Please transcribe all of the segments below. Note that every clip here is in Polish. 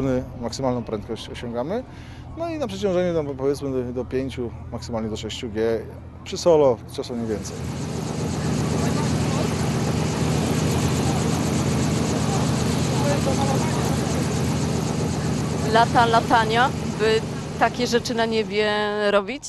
górny maksymalną prędkość osiągamy. No i na przeciążeniu no, powiedzmy do, do 5, maksymalnie do 6G. Przy solo czasem nie więcej. Lata, latania, by takie rzeczy na niebie robić?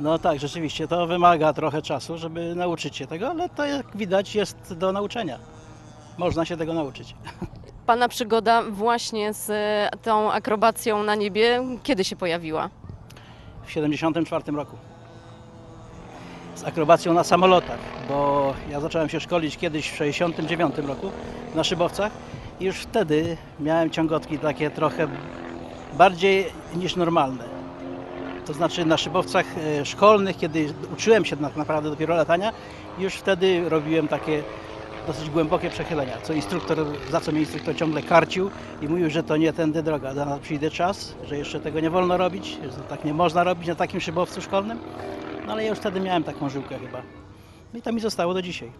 No tak, rzeczywiście, to wymaga trochę czasu, żeby nauczyć się tego, ale to jak widać jest do nauczenia. Można się tego nauczyć. Pana przygoda właśnie z e, tą akrobacją na niebie, kiedy się pojawiła? W 74 roku. Z akrobacją na samolotach, bo ja zacząłem się szkolić kiedyś w 69 roku na szybowcach i już wtedy miałem ciągotki takie trochę bardziej niż normalne. To znaczy na szybowcach e, szkolnych, kiedy uczyłem się tak naprawdę dopiero latania, już wtedy robiłem takie dosyć głębokie przechylenia, co instruktor, za co mnie instruktor ciągle karcił i mówił, że to nie tędy droga, da przyjdzie czas, że jeszcze tego nie wolno robić, że tak nie można robić na takim szybowcu szkolnym. No ale ja już wtedy miałem taką żyłkę chyba. No i to mi zostało do dzisiaj.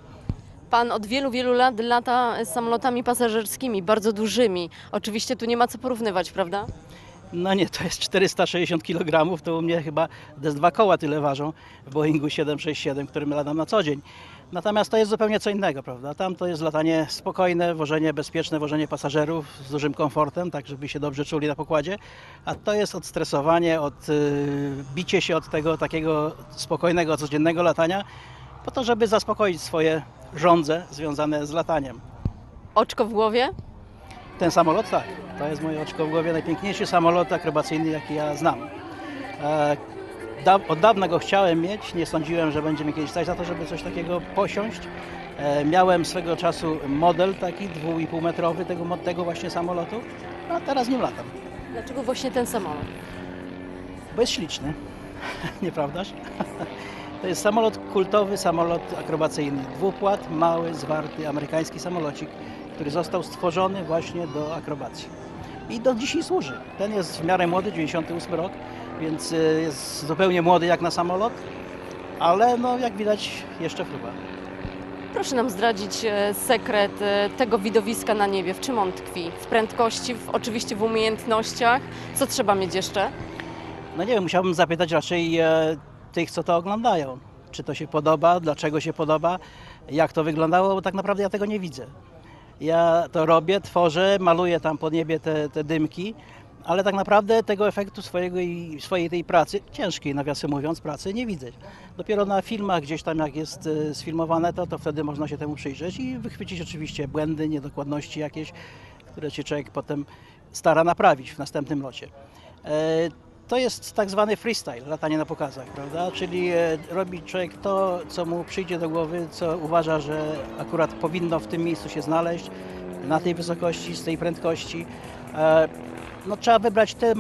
Pan od wielu, wielu lat lata samolotami pasażerskimi, bardzo dużymi. Oczywiście tu nie ma co porównywać, prawda? No nie, to jest 460 kg, to u mnie chyba z dwa koła tyle ważą w Boeingu 767, którym latam na co dzień. Natomiast to jest zupełnie co innego, prawda? Tam to jest latanie spokojne, wożenie bezpieczne, wożenie pasażerów z dużym komfortem, tak żeby się dobrze czuli na pokładzie, a to jest odstresowanie, od y, bicie się od tego takiego spokojnego, codziennego latania, po to, żeby zaspokoić swoje żądze związane z lataniem. Oczko w głowie? Ten samolot, tak. To jest moje oczko w głowie, najpiękniejszy samolot akrobacyjny, jaki ja znam. E, da, od dawna go chciałem mieć, nie sądziłem, że będzie mi kiedyś stać na to, żeby coś takiego posiąść. E, miałem swego czasu model taki, 2,5 metrowy tego, tego właśnie samolotu, a teraz nim latam, Dlaczego właśnie ten samolot? bo jest śliczny, nieprawdaż? To jest samolot kultowy, samolot akrobacyjny. Dwupłat, mały, zwarty, amerykański samolocik, który został stworzony właśnie do akrobacji. I do dzisiaj służy. Ten jest w miarę młody, 98 rok, więc y, jest zupełnie młody jak na samolot, ale no jak widać jeszcze fruwa. Proszę nam zdradzić e, sekret e, tego widowiska na niebie. W czym on tkwi? W prędkości, w, oczywiście w umiejętnościach. Co trzeba mieć jeszcze? No nie wiem, musiałbym zapytać raczej e, tych, co to oglądają. Czy to się podoba, dlaczego się podoba, jak to wyglądało, bo tak naprawdę ja tego nie widzę. Ja to robię, tworzę, maluję tam po niebie te, te dymki, ale tak naprawdę tego efektu swojego i swojej tej pracy, ciężkiej nawiasem mówiąc, pracy nie widzę. Dopiero na filmach gdzieś tam jak jest e, sfilmowane to, to wtedy można się temu przyjrzeć i wychwycić oczywiście błędy, niedokładności jakieś, które się człowiek potem stara naprawić w następnym locie. E, to jest tak zwany freestyle, latanie na pokazach, prawda? Czyli e, robi człowiek to, co mu przyjdzie do głowy, co uważa, że akurat powinno w tym miejscu się znaleźć, na tej wysokości, z tej prędkości. No, trzeba wybrać te e,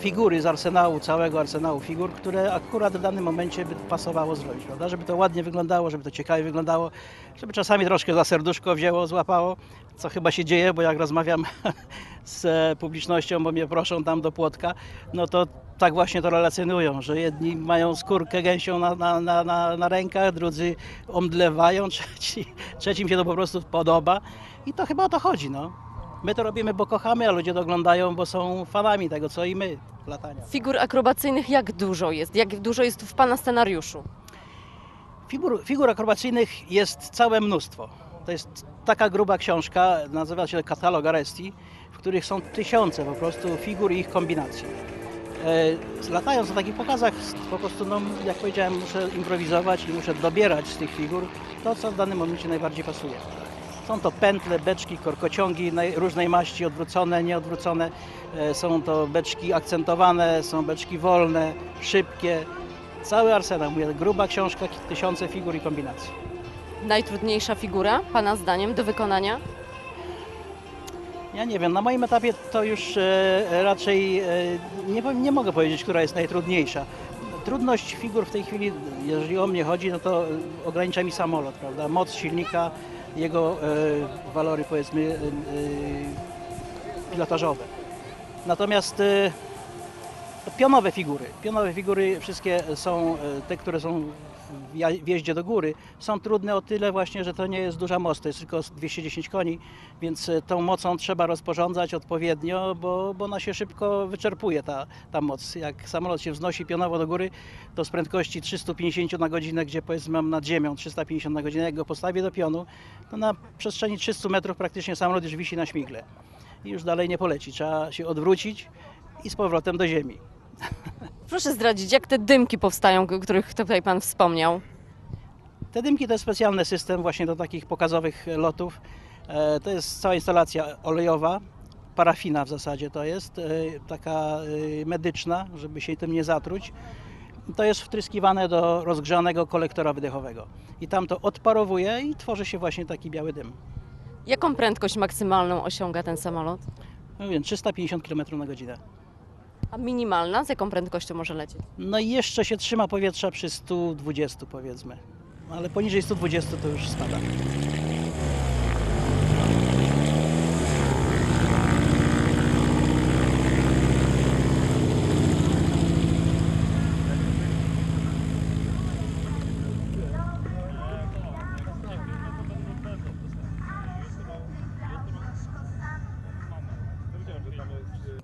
figury z arsenału, całego arsenału figur, które akurat w danym momencie by pasowało zrobić, prawda? Żeby to ładnie wyglądało, żeby to ciekawie wyglądało, żeby czasami troszkę za serduszko wzięło, złapało, co chyba się dzieje, bo jak rozmawiam z e, publicznością, bo mnie proszą tam do Płotka, no to tak właśnie to relacjonują, że jedni mają skórkę gęsią na, na, na, na, na rękach, drudzy omdlewają, trzeci, trzecim się to po prostu podoba i to chyba o to chodzi, no. My to robimy, bo kochamy, a ludzie to oglądają, bo są fanami tego, co i my, latania. Figur akrobacyjnych jak dużo jest? Jak dużo jest w Pana scenariuszu? Figur, figur akrobacyjnych jest całe mnóstwo. To jest taka gruba książka, nazywa się Katalog Aresti, w których są tysiące po prostu figur i ich kombinacji. E, latając na takich pokazach, po prostu, no, jak powiedziałem, muszę improwizować i muszę dobierać z tych figur to, co w danym momencie najbardziej pasuje. Są to pętle, beczki, korkociągi różnej maści, odwrócone, nieodwrócone. E, Są to beczki akcentowane, są beczki wolne, szybkie. Cały arsenał, mówię, gruba książka, tysiące figur i kombinacji. Najtrudniejsza figura, Pana zdaniem, do wykonania? Ja nie wiem, na moim etapie to już e, raczej e, nie, nie mogę powiedzieć, która jest najtrudniejsza. Trudność figur w tej chwili, jeżeli o mnie chodzi, no to ogranicza mi samolot, prawda? Moc silnika, jego e, walory powiedzmy e, e, pilotażowe. Natomiast pionowe figury, pionowe figury wszystkie są te, które są wjeździe do góry są trudne o tyle właśnie, że to nie jest duża moc, to jest tylko 210 koni, więc e, tą mocą trzeba rozporządzać odpowiednio, bo, bo ona się szybko wyczerpuje ta, ta moc. Jak samolot się wznosi pionowo do góry, to z prędkości 350 na godzinę, gdzie powiedzmy mam nad ziemią 350 na godzinę, jak go postawię do pionu, to na przestrzeni 300 metrów praktycznie samolot już wisi na śmigle i już dalej nie poleci. Trzeba się odwrócić i z powrotem do ziemi. Proszę zdradzić, jak te dymki powstają, o których tutaj Pan wspomniał. Te dymki to jest specjalny system właśnie do takich pokazowych lotów. E, To jest cała instalacja olejowa, parafina w zasadzie to jest, e, taka e, medyczna, żeby się tym nie zatruć. To jest wtryskiwane do rozgrzanego kolektora wydechowego. I tam to odparowuje i tworzy się właśnie taki biały dym. Jaką prędkość maksymalną osiąga ten samolot? No wiem, 350 km na godzinę. A minimalna? Z jaką prędkością może lecieć? No i jeszcze się trzyma powietrza przy 120 powiedzmy. Ale poniżej 120 to już spada.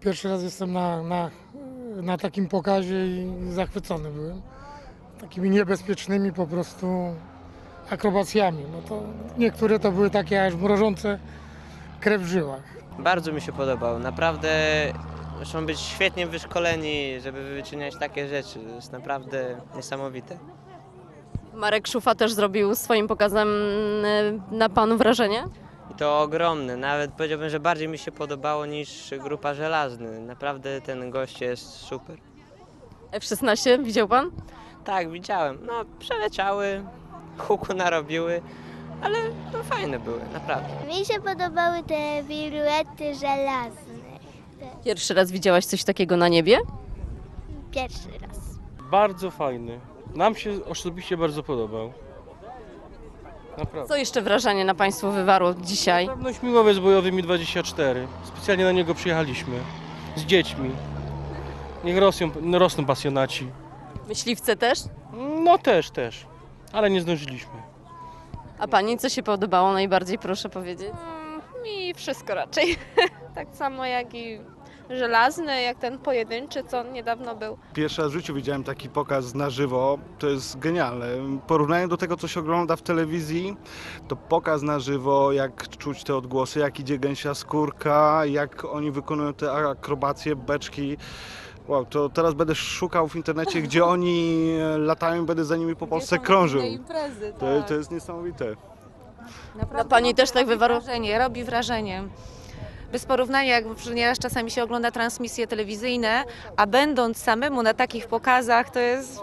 Pierwszy raz jestem na, na, na takim pokazie i zachwycony byłem. Takimi niebezpiecznymi po prostu akrobacjami. No to niektóre to były takie aż mrożące krew w żyłach. Bardzo mi się podobał. Naprawdę muszą być świetnie wyszkoleni, żeby wyczyniać takie rzeczy. To jest naprawdę niesamowite. Marek Szufa też zrobił swoim pokazem y, na Panu wrażenie? To ogromne. Nawet powiedziałbym, że bardziej mi się podobało niż grupa żelazny. Naprawdę ten gość jest super. F-16 widział Pan? Tak, widziałem. No, przeleciały, huku narobiły, ale no, fajne były, naprawdę. Mi się podobały te piruety żelazne. Pierwszy raz widziałaś coś takiego na niebie? Pierwszy raz. Bardzo fajny. Nam się osobiście bardzo podobał. Naprawdę. Co jeszcze wrażenie na Państwu wywarło dzisiaj? Na pewno śmigłowiec bojowy Mi-24. Specjalnie na niego przyjechaliśmy. Z dziećmi. Niech rosną, rosną pasjonaci. Myśliwce też? No też, też. Ale nie zdążyliśmy. A Pani co się podobało najbardziej, proszę powiedzieć? Mi wszystko raczej. tak samo jak i żelazny, jak ten pojedynczy, co niedawno był. Pierwszy raz w życiu widziałem taki pokaz na żywo, to jest genialne. Porównanie do tego, co się ogląda w telewizji, to pokaz na żywo, jak czuć te odgłosy, jak idzie gęsia skórka, jak oni wykonują te akrobacje, beczki. Wow, to teraz będę szukał w internecie, gdzie oni e, latają i będę za nimi po Polsce krążył. imprezy, To, to jest niesamowite. Na Pani też tak wywarło? wrażenie, robi wrażenie. Bez porównania, jak nieraz czasami się ogląda transmisje telewizyjne, a będąc samemu na takich pokazach, to jest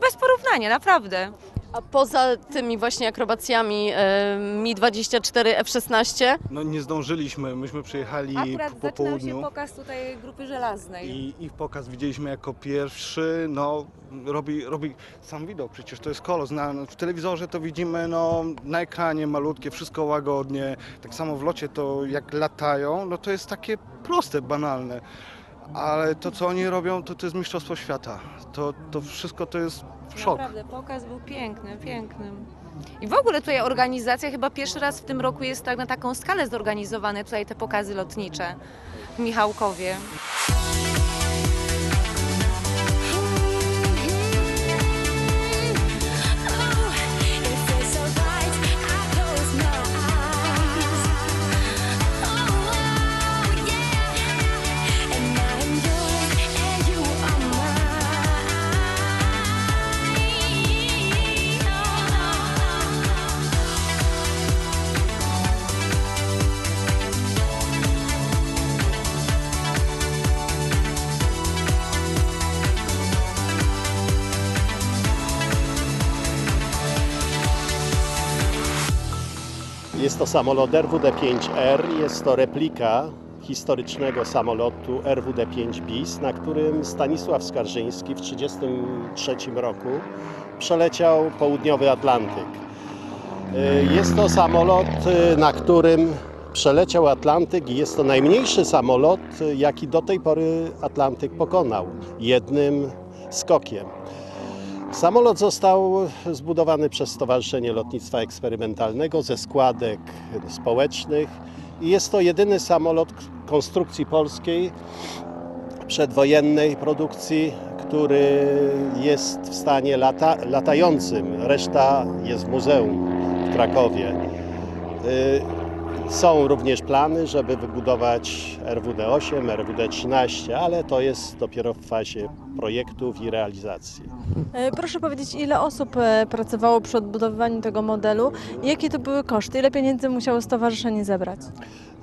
bez porównania, naprawdę. A poza tymi właśnie akrobacjami e, Mi-24 F-16, No nie zdążyliśmy, myśmy przyjechali Akurat po zaczynał się południu. pokaz tutaj grupy żelaznej. I ich pokaz widzieliśmy jako pierwszy, no robi, robi sam widok, przecież to jest kolos. Na, w telewizorze to widzimy no, na ekranie malutkie, wszystko łagodnie. Tak samo w locie to jak latają, no to jest takie proste, banalne. Ale to co oni robią, to, to jest mistrzostwo świata. To, to wszystko to jest szok. Naprawdę, pokaz był piękny, piękny. I w ogóle tutaj organizacja chyba pierwszy raz w tym roku jest tak na taką skalę zorganizowane tutaj te pokazy lotnicze w Michałkowie. Jest to samolot RWD-5R, jest to replika historycznego samolotu RWD-5 BIS, na którym Stanisław Skarżyński w 1933 roku przeleciał południowy Atlantyk. Y, Jest to samolot, y, na którym przeleciał Atlantyk i jest to najmniejszy samolot, y, jaki do tej pory Atlantyk pokonał, jednym skokiem. Samolot został zbudowany przez Stowarzyszenie Lotnictwa Eksperymentalnego ze składek społecznych i jest to jedyny samolot konstrukcji polskiej przedwojennej produkcji, który jest w stanie lata, latającym. Reszta jest w muzeum w Krakowie. Są również plany, żeby wybudować RWD-8, RWD-13, ale to jest dopiero w fazie projektów i realizacji. E, Proszę powiedzieć, ile osób e, pracowało przy odbudowywaniu tego modelu jakie to były koszty? Ile pieniędzy musiało stowarzyszenie zebrać?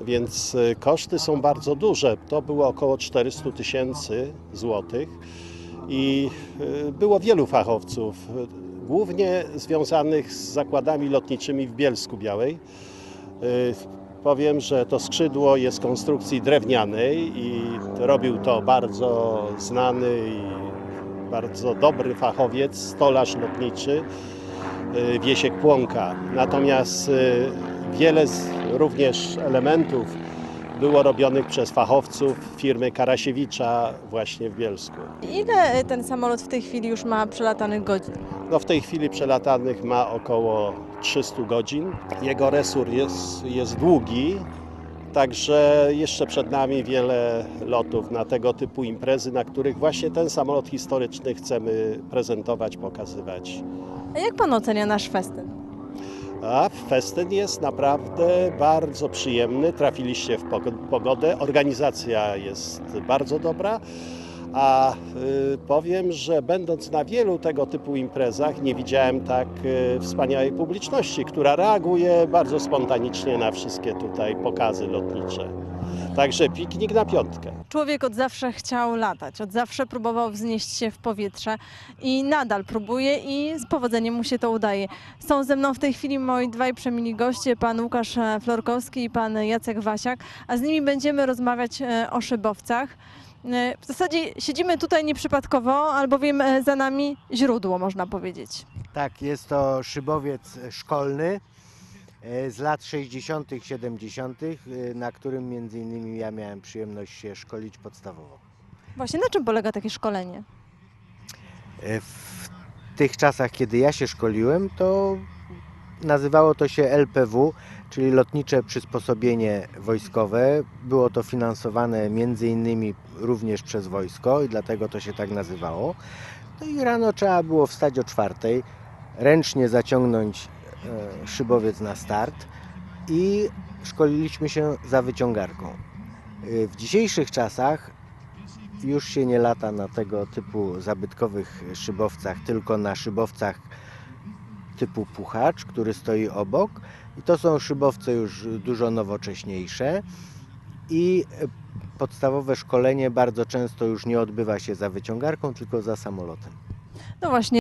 Więc y, koszty są bardzo duże. To było około 400 tysięcy złotych i było wielu fachowców, głównie związanych z zakładami lotniczymi w Bielsku Białej. Y, Powiem, że to skrzydło jest konstrukcji drewnianej i robił to bardzo znany i bardzo dobry fachowiec, stolarz lotniczy y, Wiesiek Płonka. Natomiast y, wiele z również elementów było robionych przez fachowców firmy Karasiewicza właśnie w Bielsku. Ile ten samolot w tej chwili już ma przelatanych godzin? No w tej chwili przelatanych ma około 300 godzin. Jego resur jest, jest długi, także jeszcze przed nami wiele lotów na tego typu imprezy, na których właśnie ten samolot historyczny chcemy prezentować, pokazywać. A jak pan ocenia nasz festyn? A festyn jest naprawdę bardzo przyjemny. Trafiliście w pog- pogodę. Organizacja jest bardzo dobra. A y, powiem, że będąc na wielu tego typu imprezach, nie widziałem tak y, wspaniałej publiczności, która reaguje bardzo spontanicznie na wszystkie tutaj pokazy lotnicze. Także piknik na piątkę. Człowiek od zawsze chciał latać, od zawsze próbował wznieść się w powietrze i nadal próbuje i z powodzeniem mu się to udaje. Są ze mną w tej chwili moi dwaj przemili goście, pan Łukasz e, Florkowski i pan Jacek Wasiak, a z nimi będziemy rozmawiać e, o szybowcach. W zasadzie siedzimy tutaj nieprzypadkowo, albowiem e, za nami źródło, można powiedzieć. Tak, jest to szybowiec szkolny e, z lat 60., 70., e, na którym między innymi ja miałem przyjemność się szkolić podstawowo. Właśnie na czym polega takie szkolenie? W tych czasach, kiedy ja się szkoliłem, to nazywało to się LPW, czyli Lotnicze Przysposobienie Wojskowe. Było to finansowane między innymi również przez wojsko i dlatego to się tak nazywało. No i rano trzeba było wstać o czwartej, ręcznie zaciągnąć e, szybowiec na start i szkoliliśmy się za wyciągarką. E, W dzisiejszych czasach już się nie lata na tego typu zabytkowych szybowcach, tylko na szybowcach typu puchacz, który stoi obok. I to są szybowce już dużo nowocześniejsze. I e, podstawowe szkolenie bardzo często już nie odbywa się za wyciągarką, tylko za samolotem. No właśnie,